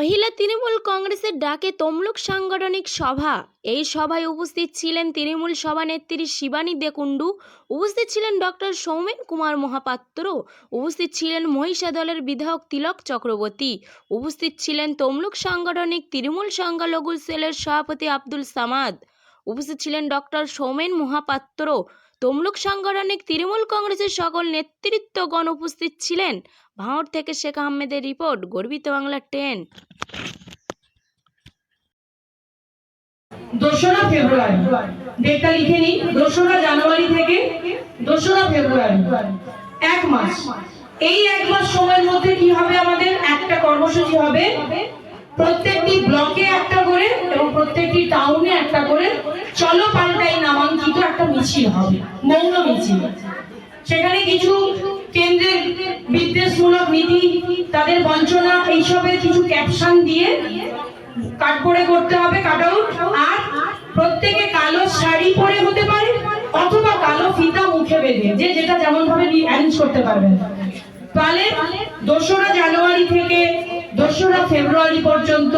মহিলা তৃণমূল কংগ্রেসের ডাকে তমলুক সাংগঠনিক সভা। এই সভায় উপস্থিত ছিলেন তৃণমূল সভানেত্রী শিবানী দেকুন্ডু উপস্থিত ছিলেন ডক্টর সৌমেন কুমার মহাপাত্র, উপস্থিত ছিলেন মহিষা দলের বিধায়ক তিলক চক্রবর্তী, উপস্থিত ছিলেন তমলুক সাংগঠনিক তৃণমূল সংখ্যালঘু সেলের সভাপতি আব্দুল সামাদ, উপস্থিত ছিলেন ডক্টর সৌমেন মহাপাত্র তমলুক সাংগঠনিক তৃণমূল কংগ্রেসের সকল নেতৃত্বগণ উপস্থিত ছিলেন। ভাঁড় থেকে শেখ আহমেদের রিপোর্ট, গর্বিত বাংলা টেন। দোসরা ফেব্রুয়ারি। ডেটটা লিখে নিন দোসরা জানুয়ারি থেকে দোসরা ফেব্রুয়ারি। এক মাস। এই এক মাস সময়ের মধ্যে কি হবে আমাদের? একটা কর্মসূচি হবে। প্রত্যেকটি ব্লকে একটা করে এবং প্রত্যেকটি টাউনে একটা করে চলো মিছিল হবে। মৌন মিছিল সেখানে কিছু কেন্দ্রের বিদ্বেষমূলক নীতি, তাদের বঞ্চনা, এইসবের কিছু ক্যাপশন দিয়ে কাট করে করতে হবে কাট আউট আর প্রত্যেকে কালো শাড়ি পরে হতে পারে, অথবা কালো ফিতা মুখে বেঁধে, যে যেটা যেমন ভাবে অ্যারেঞ্জ করতে পারবেন। তাহলে দোসরা জানুয়ারি থেকে দোসরা ফেব্রুয়ারি পর্যন্ত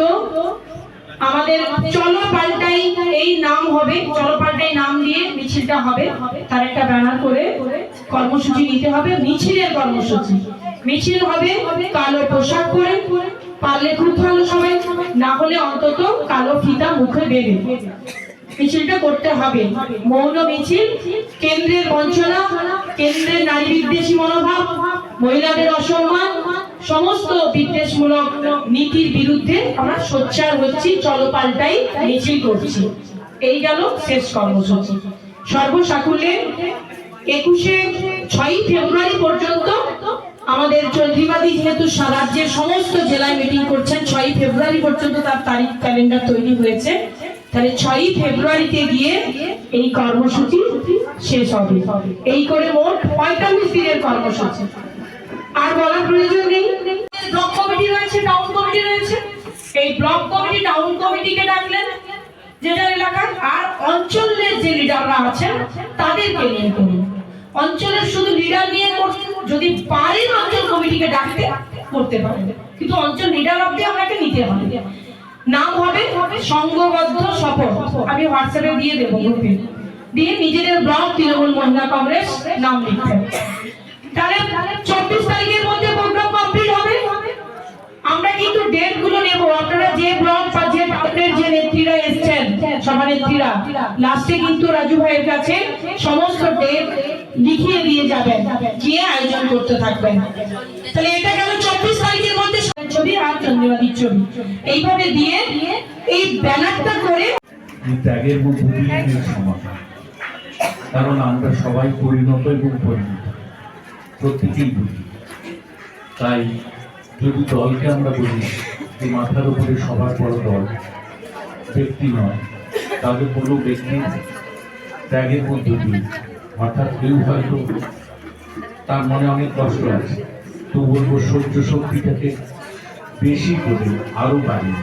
আমাদের চলো পাল্টাই, এই নাম হবে চলো মিছিলটা হবে, তার একটা ব্যানার করে কর্মসূচি নিতে হবে, মিছিলের কর্মসূচি। মিছিল হবে কালো পোশাক পরে, পারলে খুব ভালো সবাই, না হলে অন্তত কালো ফিতা মুখে বেঁধে মিছিলটা করতে হবে। মৌন মিছিল, কেন্দ্রের বঞ্চনা, কেন্দ্রের নারী বিদ্বেষী মনোভাব, মহিলাদের অসম্মান, সমস্ত বিদ্বেষমূলক নীতির বিরুদ্ধে আমরা সোচ্চার হচ্ছি, চলো পাল্টাই মিছিল করছি। এই গেল শেষ কর্মসূচি। সর্বসাকুল্যে একুশে ছয়ই ফেব্রুয়ারি পর্যন্ত আমাদের চন্দ্রিমাদি যেহেতু রাজ্যের সমস্ত জেলায় মিটিং করছেন, ছয়ই ফেব্রুয়ারি পর্যন্ত তার তারিখ ক্যালেন্ডার তৈরি হয়েছে। তাহলে ছয়ই ফেব্রুয়ারিতে গিয়ে এই কর্মসূচি শেষ হবে। এই করে মোট পঁয়তাল্লিশ দিনের কর্মসূচি। আর বলার প্রয়োজন নেই। ব্লক কমিটি রয়েছে টাউন কমিটি রয়েছে। এই ব্লক কমিটি টাউন কমিটিকে ডাকলেন? যেটা এলাকার আর অঞ্চলের যে লিডাররা আছেন, তাদেরকে নিয়ে করুন। অঞ্চলের শুধু লিডার নিয়ে যদি পারেন অঞ্চল কমিটিকে ডাকতে, করতে পারেন। কিন্তু অঞ্চল লিডার অব্দি আপনাকে নিতে হবে। নাম হবে সংঘবদ্ধ শপথ। আমি হোয়াটসঅ্যাপে দিয়ে দেবো গ্রুপে। দিয়ে নিজেদের ব্লক তৃণমূল মহিলা কংগ্রেস নাম লিখতে তাহলে সভানেত্রীরা লাস্টে কিন্তু রাজু ভাইয়ের কাছে সমস্ত ডেট লিখিয়ে দিয়ে যাবেন গিয়ে আয়োজন করতে থাকবেন। তাহলে এটা গেল চব্বিশ তারিখের মধ্যে ছবি আর চন্দ্রবাদীর ছবি। এইভাবে দিয়ে এই ব্যানারটা করে ত্যাগের মধ্যে দিয়ে সমাধান কারণ আমরা সবাই পরিণত এবং পরিণত। প্রত্যেকেই বুঝি তাই যদি দলকে আমরা বলি যে মাথার উপরে সবার বড় দল ব্যক্তি নয় তাদের কোনো ব্যক্তি ত্যাগের মধ্য দিয়ে, অর্থাৎ কেউ হয়তো তার মনে অনেক কষ্ট আছে তো বলব সহ্য শক্তিটাকে বেশি করে আরও বাড়িয়ে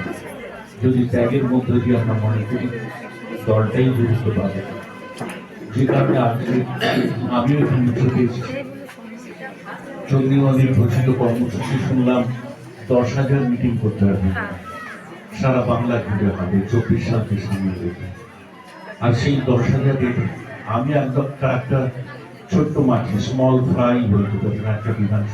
যদি ত্যাগের মধ্য দিয়ে আমরা মনে করি, দলটাই গুরুত্ব পাবে। যে কারণে আজকে আমিও এখানে ছুটে এসেছি। ঘোষিত কর্মসূচি শুনলাম, দশ হাজার মিটিং করতে হবে। সারা বাংলা ঘুরে হবে, চব্বিশ সালকে সামনে রেখে। আর সেই দশ হাজারের আমি একদম একটা ছোট্ট মাঠে স্মল ফ্রাই বলতে পারি, একটা বিধান